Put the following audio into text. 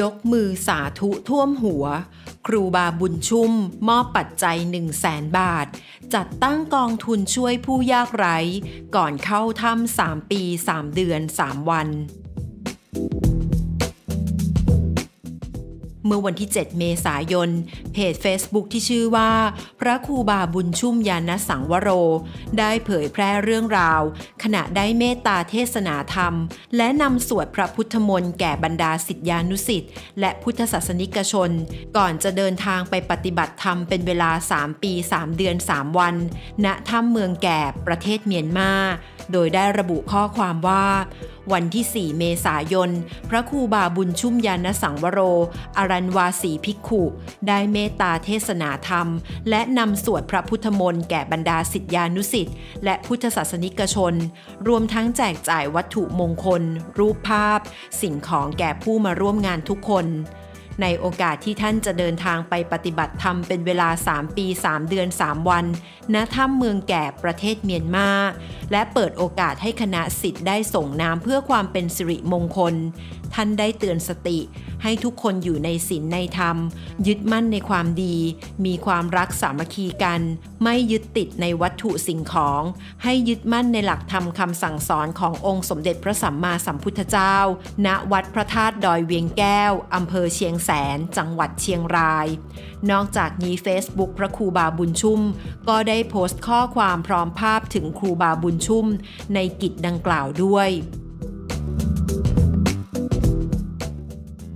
ยกมือสาธุท่วมหัว ครูบาบุญชุ่ม มอบปัจจัย 1 0 0 0 0แบาท จัดตั้งกองทุนช่วยผู้ยากไร้ ก่อนเข้าถ้ำ3ปี 3 เดือน 3 วัน เมื่อวันที่ 7 เมษายน เพจ Facebook ที่ชื่อว่า พระครูบาบุญชุ่มยานสังวโร ได้เผยแพร่เรื่องราว ขณะได้เมตตาเทศนาธรรม และนำสวดพระพุทธมนต์แก่บรรดาสิทธิานุสิทธิ์และพุทธศาสนิกชน ก่อนจะเดินทางไปปฏิบัติธรรมเป็นเวลา 3 ปี 3 เดือน 3 วัน ณถ้ำเมืองแก่ประเทศเมียนมา โดยได้ระบุข้อความว่า วันที่ 4 เมษายน พระครูบาบุญชุ่มยานสังวโร อรันวาสีภิกขุ ได้เมตตาเทศนาธรรม และนำสวดพระพุทธมนต์แก่บรรดาสิทธิานุสิทธิ์และพุทธศาสนิกชน รวมทั้งแจกจ่ายวัตถุมงคล รูปภาพ สิ่งของแก่ผู้มาร่วมงานทุกคน ในโอกาสที่ท่านจะเดินทางไปปฏิบัติธรรมเป็นเวลา 3 ปี 3 เดือน 3 วัน ณ ถ้ำเมืองแก่ประเทศเมียนมา และเปิดโอกาสให้คณะสิทธิ์ได้ส่งน้ำเพื่อความเป็นสิริมงคล ท่านได้เตือนสติให้ทุกคนอยู่ในศีลในธรรม ยึดมั่นในความดี มีความรักสามัคคีกัน ไม่ยึดติดในวัตถุสิ่งของ ให้ยึดมั่นในหลักธรรมคำสั่งสอนขององค์สมเด็จพระสัมมาสัมพุทธเจ้า ณวัดพระธาตุดอยเวียงแก้วอำเภอเชียงแสน จังหวัดเชียงราย นอกจากนี้ Facebook พระครูบาบุญชุ่ม ก็ได้โพสต์ข้อความพร้อมภาพถึงครูบาบุญชุ่ม ในกิจดังกล่าวด้วย